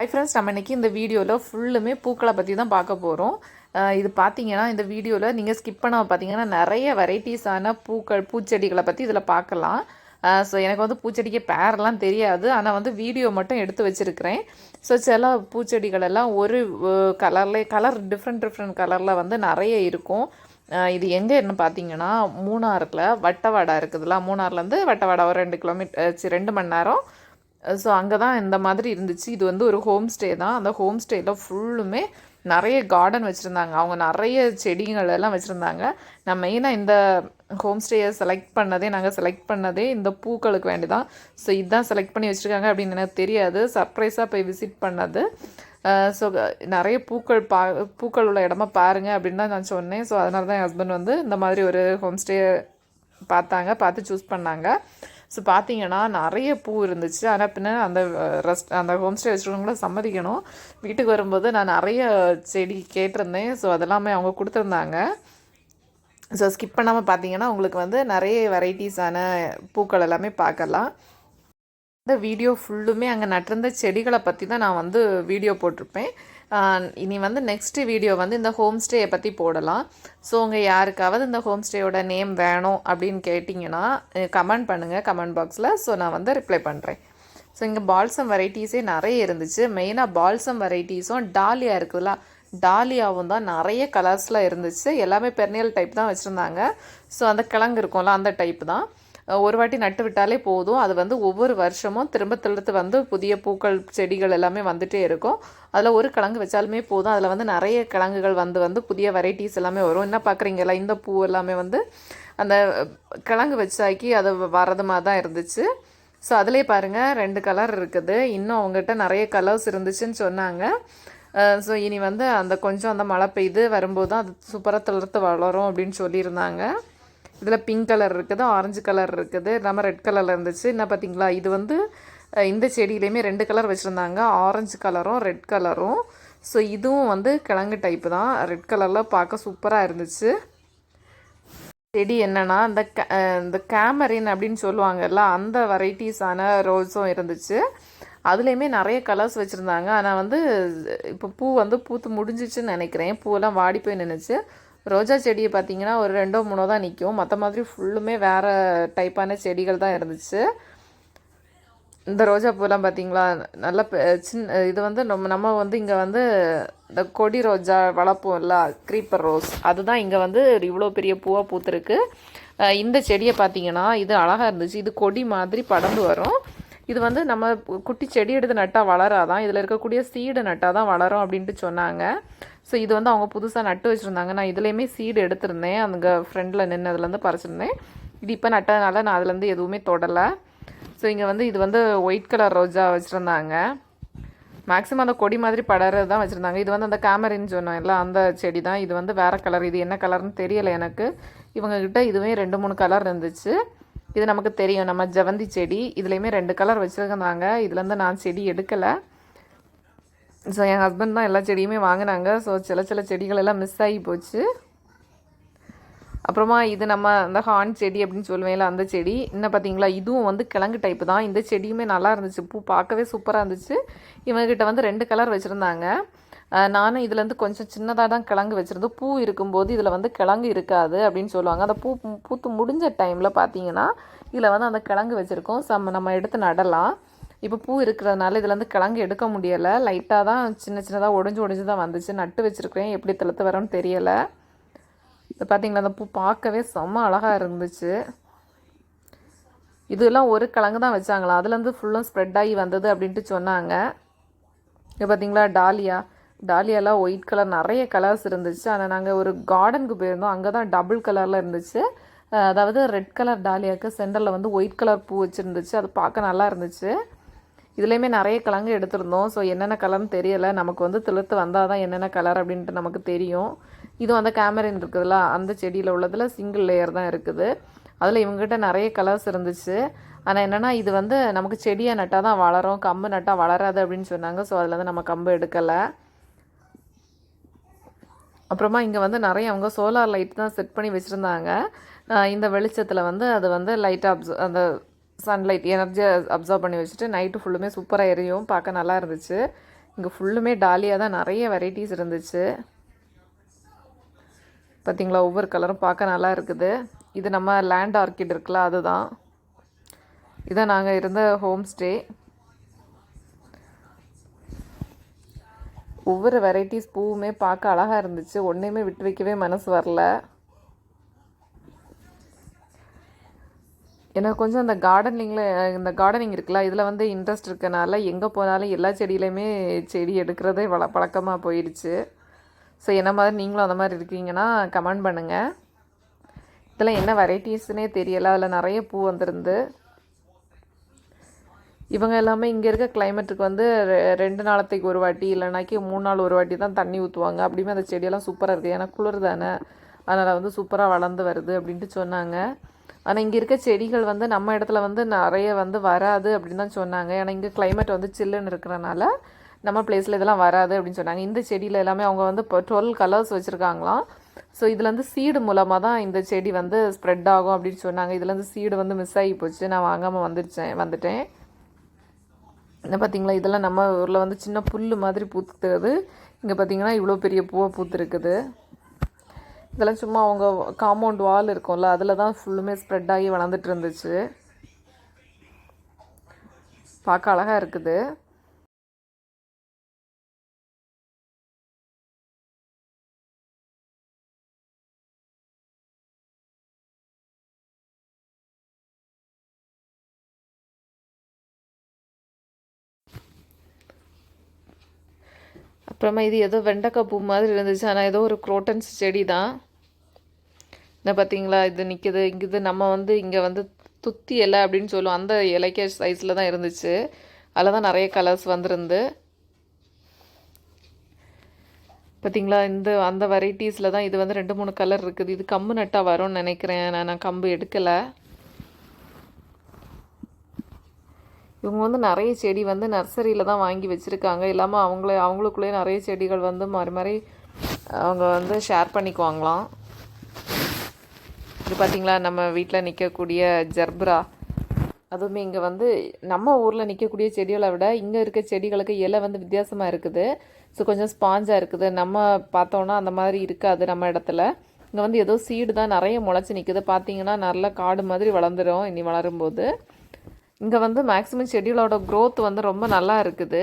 Hi friends நம்ம இன்றைக்கி இந்த வீடியோவில் ஃபுல்லுமே பூக்களை பற்றி தான் பார்க்க போகிறோம் இது பார்த்தீங்கன்னா இந்த வீடியோவில் நீங்கள் ஸ்கிப் பண்ண பார்த்தீங்கன்னா நிறைய வெரைட்டிஸான பூக்கள் பூச்செடிகளை பற்றி இதில் பார்க்கலாம். ஸோ எனக்கு வந்து பூச்செடிக்கு பேரெல்லாம் தெரியாது. ஆனால் வந்து வீடியோ மட்டும் எடுத்து வச்சுருக்கிறேன். ஸோ சில பூச்செடிகள் எல்லாம் ஒரு கலர்லே கலர் டிஃப்ரெண்ட் டிஃப்ரெண்ட் கலரில் வந்து நிறைய இருக்கும். இது எங்கேன்னு பார்த்தீங்கன்னா மூணாறில் வட்டவாடா இருக்குதுல்ல மூணார்லேருந்து வட்டவாடா ஒரு ரெண்டு கிலோமீட்டர் ரெண்டு மணி நேரம் ஸோ அங்கே தான் இந்த மாதிரி இருந்துச்சு. இது வந்து ஒரு ஹோம் ஸ்டே தான். அந்த ஹோம் ஸ்டேயில் ஃபுல்லுமே நிறைய கார்டன் வச்சுருந்தாங்க. அவங்க நிறைய செடிகள் எல்லாம் வச்சுருந்தாங்க. நான் மெயினாக இந்த ஹோம் ஸ்டேயை செலக்ட் பண்ணதே நாங்கள் செலக்ட் பண்ணதே இந்த பூக்களுக்கு வேண்டி தான் ஸோ இதுதான் செலக்ட் பண்ணி வச்சுருக்காங்க அப்படின்னு எனக்கு தெரியாது. சர்ப்ரைஸாக போய் விசிட் பண்ணது. ஸோ நிறைய பூக்கள் பா பூக்கள் உள்ள இடமா பாருங்கள் அப்படின்னு தான் நான் சொன்னேன். ஸோ அதனால தான் என் ஹஸ்பண்ட் வந்து இந்த மாதிரி ஒரு ஹோம் ஸ்டே பார்த்தாங்க பார்த்து சூஸ் பண்ணாங்க. ஸோ பார்த்தீங்கன்னா நிறைய பூ இருந்துச்சு. ஆனால் பின்ன அந்த ரெஸ்ட் அந்த ஹோம் ஸ்டே வச்சுருக்கவங்கள சம்மதிக்கணும். வீட்டுக்கு வரும்போது நான் நிறைய செடி கேட்டிருந்தேன். ஸோ அதெல்லாமே அவங்க கொடுத்துருந்தாங்க. ஸோ ஸ்கிப் பண்ணாமல் பார்த்தீங்கன்னா உங்களுக்கு வந்து நிறைய வெரைட்டிஸான பூக்கள் எல்லாமே பார்க்கலாம். இந்த வீடியோ ஃபுல்லுமே அங்கே நட்டிருந்த செடிகளை பற்றி தான் நான் வந்து வீடியோ போட்டிருப்பேன். இனி வந்து நெக்ஸ்ட் வீடியோ வந்து இந்த ஹோம் ஸ்டேயை பற்றி போடலாம். ஸோ உங்கள் யாருக்காவது இந்த ஹோம் ஸ்டேயோட நேம் வேணும் அப்படின்னு கேட்டிங்கன்னா கமெண்ட் பண்ணுங்கள் கமெண்ட் பாக்ஸில் ஸோ நான் வந்து ரிப்ளை பண்ணுறேன் ஸோ இங்கே பால்சம் வெரைட்டிஸே நிறைய இருந்துச்சு. மெயினாக பால்சம் வெரைட்டிஸும் டாலியா இருக்குதுல்ல டாலியாவும் தான் நிறைய கலர்ஸில் இருந்துச்சு. எல்லாமே பெர்னியல் டைப் தான் வச்சுருந்தாங்க. ஸோ அந்த கிழங்கு இருக்கும்ல அந்த டைப் தான். ஒரு வாட்டி நட்டு விட்டாலே போதும். அது வந்து ஒவ்வொரு வருஷமும் திரும்ப திரும்ப வந்து புதிய பூக்கள் செடிகள் எல்லாமே வந்துட்டே இருக்கும். அதில் ஒரு கிழங்கு வச்சாலுமே போதும். அதில் வந்து நிறைய கிழங்குகள் வந்து வந்து புதிய வெரைட்டிஸ் எல்லாமே வரும். என்ன பார்க்குறீங்களா இந்த பூ எல்லாமே வந்து அந்த கிழங்கு வச்சாக்கி அது வரது மாதிரி தான் இருந்துச்சு. ஸோ அதிலே பாருங்கள் ரெண்டு கலர் இருக்குது. இன்னும் அவங்ககிட்ட நிறைய கலர்ஸ் இருந்துச்சுன்னு சொன்னாங்க. ஸோ இனி வந்து அந்த கொஞ்சம் அந்த மழை பெய்து வரும்போது தான் அது சூப்பராக தளர்த்து வளரும் அப்படின்னு சொல்லியிருந்தாங்க. இதில் பிங்க் கலர் இருக்குது ஆரஞ்சு கலர் இருக்குது நம்ம ரெட் கலரில் இருந்துச்சு. என்ன பார்த்தீங்களா? இது வந்து இந்த செடியிலையுமே ரெண்டு கலர் வச்சுருந்தாங்க. ஆரஞ்சு கலரும் ரெட் கலரும் ஸோ இதுவும் வந்து கிழங்கு டைப்பு தான். ரெட் கலரில் பார்க்க சூப்பராக இருந்துச்சு. செடி என்னென்னா இந்த க- இந்த கேமரின் அப்படின்னு சொல்லுவாங்கல்ல அந்த வெரைட்டிஸான ரோஸும் இருந்துச்சு. அதுலேயுமே நிறைய கலர்ஸ் வச்சுருந்தாங்க. ஆனால் வந்து இப்போ பூ வந்து பூத்து முடிஞ்சிச்சுன்னு நினைக்கிறேன். பூவெல்லாம் வாடி போய் நின்றுச்சு ரோஜா செடியை பார்த்தீங்கன்னா ஒரு ரெண்டோ மூணோ தான் நிற்கும். மற்ற மாதிரி ஃபுல்லுமே வேறு டைப்பான செடிகள் தான் இருந்துச்சு. இந்த ரோஜா பூலாம் பார்த்தீங்களா? நல்ல சின்ன இது வந்து நம்ம நம்ம வந்து இங்கே வந்து இந்த கொடி ரோஜா வளர்ப்போம்ல க்ரீப்பர் ரோஸ் அதுதான் இங்கே வந்து இவ்வளோ பெரிய பூவாக பூத்துருக்கு. இந்த செடியை பார்த்தீங்கன்னா இது அழகாக இருந்துச்சு. இது கொடி மாதிரி படர்ந்து வரும். இது வந்து நம்ம குட்டி செடி எடுத்து நட்டால் வளராதான் இதில் இருக்கக்கூடிய சீடு நட்டால் தான் வளரும் அப்படின்ட்டு சொன்னாங்க. ஸோ இது வந்து அவங்க புதுசாக நட்டு வச்சுருந்தாங்க. நான் இதுலேயுமே சீடு எடுத்திருந்தேன். அங்கே ஃப்ரெண்டில் நின்று அதுலேருந்து பறிச்சிருந்தேன். இது இப்போ நட்டதுனால நான் அதுலேருந்து எதுவுமே தொடலை. ஸோ இங்கே வந்து இது வந்து ஒயிட் கலர் ரோஜா வச்சுருந்தாங்க. மேக்ஸிமம் அந்த கொடி மாதிரி படறது தான் வச்சுருந்தாங்க. இது வந்து அந்த கேமரின்னு சொன்னோம்ல அந்த செடி தான் இது வந்து வேறு கலர் இது என்ன கலர்னு தெரியலை எனக்கு. இவங்கக்கிட்ட இதுவே ரெண்டு மூணு கலர் இருந்துச்சு. இது நமக்கு தெரியும். நம்ம ஜவந்தி செடி இதுலேயுமே ரெண்டு கலர் வச்சுருந்தாங்க. இதுலேருந்து நான் செடி எடுக்கலை. ஸோ என் ஹஸ்பண்ட் தான் எல்லா செடியுமே வாங்கினாங்க. ஸோ சில சில செடிகள் எல்லாம் மிஸ் ஆகி போச்சு. அப்புறமா இது நம்ம அந்த ஹார்ன் செடி அப்படின்னு சொல்லுவேன்ல அந்த செடி. இன்னும் பார்த்தீங்களா இதுவும் வந்து கிழங்கு டைப்பு தான். இந்த செடியுமே நல்லா இருந்துச்சு. பூ பார்க்கவே சூப்பராக இருந்துச்சு. இவங்ககிட்ட வந்து ரெண்டு கலர் வச்சுருந்தாங்க. நானும் இதுலேருந்து கொஞ்சம் சின்னதாக தான் கிழங்கு வச்சுருந்து பூ இருக்கும்போது இதில் வந்து கிழங்கு இருக்காது அப்படின்னு சொல்லுவாங்க. அந்த பூ பூத்து முடிஞ்ச டைமில் பார்த்தீங்கன்னா இதில் வந்து அந்த கிழங்கு வச்சுருக்கோம். சம் நம்ம எடுத்து நடலாம். இப்போ பூ இருக்கிறதுனால இதுலேருந்து கிழங்கு எடுக்க முடியலை. லைட்டாக தான் சின்ன சின்னதாக ஒடிஞ்சு ஒடிஞ்சு தான் வந்துச்சு. நட்டு வச்சுருக்கேன் எப்படி தளர்த்து வரோன்னு தெரியலை. இது பார்த்தீங்களா அந்த பூ பார்க்கவே செம்ம அழகாக இருந்துச்சு. இதெல்லாம் ஒரு கிழங்கு தான் வச்சாங்களா அதுலேருந்து ஃபுல்லும் ஸ்ப்ரெட் ஆகி வந்தது அப்படின்ட்டு சொன்னாங்க. இங்கே பார்த்தீங்களா டாலியா. டாலியாலாம் ஒயிட் கலர் நிறைய கலர்ஸ் இருந்துச்சு. ஆனால் நாங்கள் ஒரு கார்டனுக்கு போயிருந்தோம். அங்கே தான் டபுள் கலரில் இருந்துச்சு. அதாவது ரெட் கலர் டாலியாவுக்கு சென்டரில் வந்து ஒயிட் கலர் பூ வச்சுருந்துச்சு. அது பார்க்க நல்லா இருந்துச்சு. இதுலேயுமே நிறைய கலங்கு எடுத்திருந்தோம். ஸோ என்னென்ன கலர்னு தெரியலை. நமக்கு வந்து திழுத்து வந்தால் தான் என்னென்ன கலர் அப்படின்ட்டு நமக்கு தெரியும். இதுவும் அந்த கேமரின் இருக்குதுல்ல. அந்த செடியில் உள்ளதில் சிங்கிள் லேயர் தான் இருக்குது. அதில் இவங்ககிட்ட நிறைய கலர்ஸ் இருந்துச்சு. ஆனால் என்னென்னா இது வந்து நமக்கு செடியை நட்டால் தான் வளரும். கம்பு நட்டால் வளராது அப்படின்னு சொன்னாங்க. ஸோ அதில் வந்து நம்ம கம்பு எடுக்கலை. அப்புறமா இங்கே வந்து நிறைய அவங்க சோலார் லைட் தான் செட் பண்ணி வச்சுருந்தாங்க. இந்த வெளிச்சத்தில் வந்து அது வந்து லைட்டாக அப்ச அந்த சன்லைட் எனர்ஜியை அப்சர்வ் பண்ணி வச்சுட்டு நைட்டு ஃபுல்லுமே சூப்பராக எரியும். பார்க்க நல்லா இருந்துச்சு. இங்கே ஃபுல்லுமே டாலியாக தான் நிறைய வெரைட்டிஸ் இருந்துச்சு. பார்த்தீங்களா ஒவ்வொரு கலரும் பார்க்க நல்லா இருக்குது. இது நம்ம லேண்ட் ஆர்கிட் இருக்குல்ல அதுதான். இதான் நாங்கள் இருந்த ஹோம் ஸ்டே ஒவ்வொரு வெரைட்டிஸ் பூவுமே பார்க்க அழகாக இருந்துச்சு. ஒன்றையுமே விட்டு வைக்கவே மனசு வரல. எனக்கு கொஞ்சம் அந்த கார்டனிங்கில் இந்த கார்டனிங் இருக்குல்ல இதில் வந்து இன்ட்ரெஸ்ட் இருக்கனால எங்கே போனாலும் எல்லா செடியிலையுமே செடி எடுக்கிறதே வள பழக்கமாக போயிடுச்சு. ஸோ என்ன மாதிரி நீங்களும் அந்த மாதிரி இருக்கீங்கன்னா கமெண்ட் பண்ணுங்கள் இதில் என்ன வெரைட்டிஸ்னே தெரியலை. அதில் நிறைய பூ வந்திருந்து. இவங்க எல்லாமே இங்கே இருக்க கிளைமேட்டுக்கு வந்து ரெ- ரெண்டு நாளத்துக்கு ஒரு வாட்டி இல்லைனாக்கி மூணு நாள் ஒரு வாட்டி தான் தண்ணி ஊற்றுவாங்க அப்படியுமே அந்த செடியெல்லாம் சூப்பராக இருக்குது ஏன்னா குளிர் தானே. அதனால் வந்து சூப்பராக வளர்ந்து வருது அப்படின்ட்டு சொன்னாங்க. ஆனால் இங்கே இருக்க செடிகள் வந்து நம்ம இடத்துல வந்து நிறைய வந்து வராது அப்படின்னு தான் சொன்னாங்க. ஏன்னா இங்கே கிளைமேட் வந்து சில்லுன்னு இருக்கிறனால நம்ம பிளேஸில் இதெல்லாம் வராது அப்படின்னு சொன்னாங்க. இந்த செடியில் எல்லாமே அவங்க வந்து இப்போ டுவெல் கலர்ஸ் வச்சுருக்காங்களாம். ஸோ இதுலேருந்து சீடு மூலமாக தான் இந்த செடி வந்து ஸ்ப்ரெட் ஆகும் அப்படின்னு சொன்னாங்க. இதுலேருந்து சீடு வந்து மிஸ் ஆகி போச்சு. நான் வாங்காமல் வந்துடுச்சேன் வந்துட்டேன். என்ன பார்த்தீங்களா இதெல்லாம் நம்ம ஊரில் வந்து சின்ன புல் மாதிரி பூத்துறது இங்கே பார்த்தீங்கன்னா இவ்வளோ பெரிய பூவை பூத்துருக்குது. இதெல்லாம் சும்மா அவங்க காம்பவுண்ட் வால் இருக்கும்ல அதில் தான் ஃபுல்லுமே ஸ்ப்ரெட் ஆகி வளர்ந்துட்டு இருந்துச்சு. பார்க்க அழகாக இருக்குது. அப்புறமா இது ஏதோ வெண்டைக்காய் பூ மாதிரி இருந்துச்சு. ஆனால் ஏதோ ஒரு குரோட்டன்ஸ் செடி தான் என்ன பார்த்தீங்களா இது நிற்கிது இங்கே இது நம்ம வந்து இங்கே வந்து துத்தி இலை அப்படின்னு சொல்லுவோம். அந்த இலைக்கே சைஸில் தான் இருந்துச்சு. அதில் தான் நிறைய கலர்ஸ் வந்திருந்து. பார்த்தீங்களா இந்த அந்த வெரைட்டிஸில் தான் இது வந்து ரெண்டு மூணு கலர் இருக்குது. இது கம்பு நட்டாக வரும்னு நினைக்கிறேன். நான் நான் கம்பு எடுக்கலை. இவங்க வந்து நிறைய செடி வந்து நர்சரியில் தான் வாங்கி வச்சுருக்காங்க. இல்லாமல் அவங்களே அவங்களுக்குள்ளேயே நிறைய செடிகள் வந்து மாறி மாறி அவங்க வந்து ஷேர் பண்ணிக்குவாங்களாம். இது பார்த்தீங்களா நம்ம வீட்டில் நிற்கக்கூடிய ஜர்ப்ரா. அதுவுமே இங்கே வந்து நம்ம ஊரில் நிற்கக்கூடிய செடிகளை விட இங்கே இருக்க செடிகளுக்கு இலை வந்து வித்தியாசமாக இருக்குது. ஸோ கொஞ்சம் ஸ்பாஞ்சாக இருக்குது. நம்ம பார்த்தோன்னா அந்த மாதிரி இருக்காது நம்ம இடத்துல. இங்கே வந்து ஏதோ சீடு தான் நிறைய முளைச்சி நிற்குது பார்த்திங்கன்னா நல்ல காடு மாதிரி வளர்ந்துடும் இனி வளரும்போது. இங்கே வந்து மேக்ஸிமம் செடிகளோட க்ரோத் வந்து ரொம்ப நல்லா இருக்குது.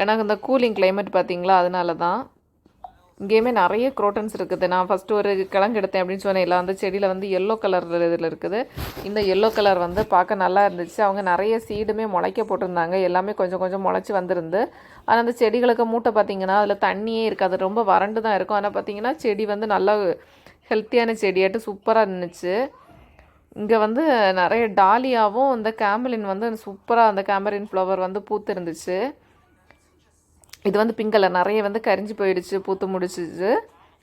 ஏன்னா இந்த கூலிங் கிளைமேட் பார்த்தீங்களா அதனால தான் இங்கேயுமே நிறைய குரோட்டன்ஸ் இருக்குது. நான் ஃபஸ்ட்டு ஒரு கிழங்கு எடுத்தேன் அப்படின்னு சொன்னேன்ல அந்த செடியில் வந்து எல்லோ கலர் இதில் இருக்குது. இந்த எல்லோ கலர் வந்து பார்க்க நல்லா இருந்துச்சு. அவங்க நிறைய சீடுமே முளைக்க போட்டிருந்தாங்க. எல்லாமே கொஞ்சம் கொஞ்சம் முளைச்சி வந்திருந்து. ஆனால் அந்த செடிகளுக்கு மூட்டை பார்த்தீங்கன்னா அதில் தண்ணியே இருக்காது. ரொம்ப வறண்டு தான் இருக்கும். ஆனால் பார்த்தீங்கன்னா செடி வந்து நல்லா ஹெல்த்தியான செடியாட்டு சூப்பராக இருந்துச்சு. இங்கே வந்து நிறைய டாலியாவும் இந்த கேமலின் வந்து சூப்பராக அந்த கேமரின் ஃப்ளவர் வந்து பூத்து இருந்துச்சு இது வந்து பிங்க் கலர் நிறைய வந்து கரிஞ்சு போயிடுச்சு பூத்து முடிச்சிச்சு.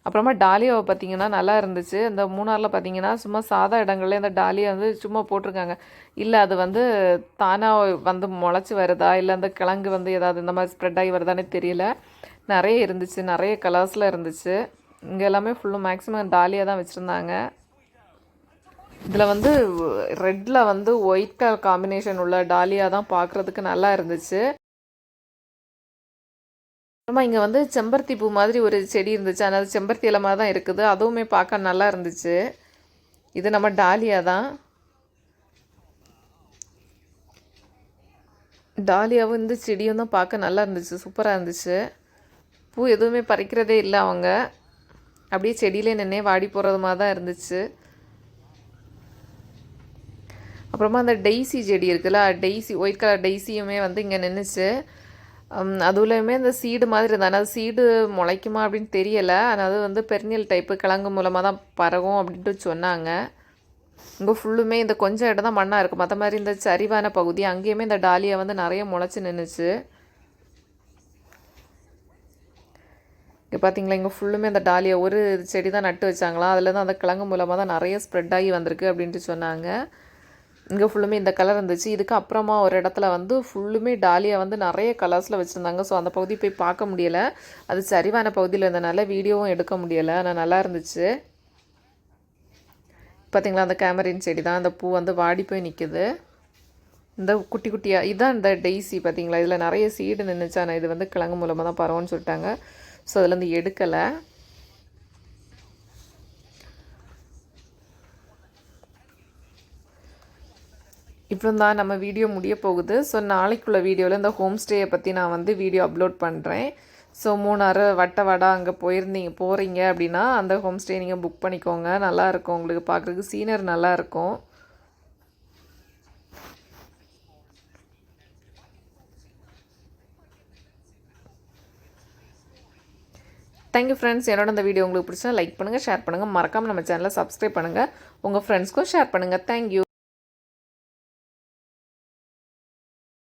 அப்புறமா டாலியாவை பார்த்தீங்கன்னா நல்லா இருந்துச்சு. இந்த மூணாரில் பார்த்தீங்கன்னா சும்மா சாதா இடங்கள்ல இந்த டாலியா வந்து சும்மா போட்டிருக்காங்க. இல்லை அது வந்து தானாக வந்து முளைச்சி வருதா? இல்லை அந்த கிழங்கு வந்து ஏதாவது இந்த மாதிரி ஸ்ப்ரெட் ஆகி வருதானே தெரியல. நிறைய இருந்துச்சு. நிறைய கலர்ஸில் இருந்துச்சு. இங்கே எல்லாமே ஃபுல்லும் மேக்ஸிமம் டாலியாக தான் வச்சுருந்தாங்க. இதில் வந்து ரெட்டில் வந்து ஒயிட் கலர் காம்பினேஷன் உள்ள டாலியா தான் பார்க்குறதுக்கு நல்லா இருந்துச்சு. அப்புறமா இங்கே வந்து செம்பருத்தி பூ மாதிரி ஒரு செடி இருந்துச்சு. ஆனால் செம்பருத்தி இலை மாதிரி தான் இருக்குது. அதுவுமே பார்க்க நல்லா இருந்துச்சு. இது நம்ம டாலியா தான். டாலியாவும் இந்த செடியும் தான் பார்க்க நல்லா இருந்துச்சு. சூப்பராக இருந்துச்சு. பூ எதுவுமே பறிக்கிறதே இல்லை அவங்க. அப்படியே செடியிலே நின்னே வாடி போகிறது மாதிரி தான் இருந்துச்சு. அப்புறமா அந்த டெய்ஸி செடி இருக்குல்ல டெய்ஸி ஒயிட் கலர் டெய்ஸியுமே வந்து இங்கே நின்றுச்சு அதுலேயுமே இந்த சீடு மாதிரி இருந்தது ஆனால் அது சீடு முளைக்குமா அப்படின்னு தெரியலை. ஆனால் அது வந்து பெருநில் டைப்பு கிழங்கு மூலமாக தான் பரவும் அப்படின்ட்டு சொன்னாங்க. இங்கே ஃபுல்லுமே இந்த கொஞ்சம் இடம் தான் மண்ணாக இருக்கும் மற்ற மாதிரி இந்த சரிவான பகுதி அங்கேயுமே இந்த டாலியா வந்து நிறைய முளைச்சி நின்றுச்சு இங்கே பார்த்தீங்களா இங்கே ஃபுல்லுமே அந்த டாலியா ஒரு செடி தான் நட்டு வச்சாங்களாம் அதில் தான் அந்த கிழங்கு மூலமாக தான் நிறைய ஸ்ப்ரெட் ஆகி வந்திருக்கு அப்படின்ட்டு சொன்னாங்க. இங்கே ஃபுல்லுமே இந்த கலர் இருந்துச்சு. இதுக்கு அப்புறமா ஒரு இடத்துல வந்து ஃபுல்லுமே டாலியாக வந்து நிறைய கலர்ஸில் வச்சுருந்தாங்க. ஸோ அந்த பகுதி போய் பார்க்க முடியலை. அது சரிவான பகுதியில் இருந்தனால வீடியோவும் எடுக்க முடியலை. ஆனால் நல்லா இருந்துச்சு. பார்த்தீங்களா அந்த கேமரின் செடி தான். அந்த பூ வந்து வாடி போய் நிற்குது இந்த குட்டி குட்டியாக இதுதான் இந்த டெய்ஸி பார்த்தீங்களா இதில் நிறைய சீடு நின்றுச்சு ஆனால் இது வந்து கிழங்கு மூலமாக தான் பரவும்னு சொல்லிட்டாங்க. ஸோ அதுலேருந்து எடுக்கலை. இப்போ தான் நம்ம வீடியோ முடிய போகுது. ஸோ நாளைக்குள்ள வீடியோவில் இந்த ஹோம் ஸ்டேயை பற்றி நான் வந்து வீடியோ அப்லோட் பண்ணுறேன் ஸோ மூணாறு வட்ட வடா அங்கே போயிருந்தீங்க போகிறீங்க அப்படின்னா அந்த ஹோம் ஸ்டே நீங்கள் புக் பண்ணிக்கோங்க நல்லாயிருக்கும் உங்களுக்கு பார்க்குறதுக்கு சீனர் நல்லாயிருக்கும் தேங்க்யூ ஃப்ரெண்ட்ஸ் என்னோட இந்த வீடியோ உங்களுக்கு பிடிச்சா லைக் பண்ணுங்கள் ஷேர் பண்ணுங்கள் மறக்காமல் நம்ம சேனலை சப்ஸ்கிரைப் பண்ணுங்கள் உங்கள் ஃப்ரெண்ட்ஸ்க்கும் ஷேர் பண்ணுங்கள் தேங்க்யூ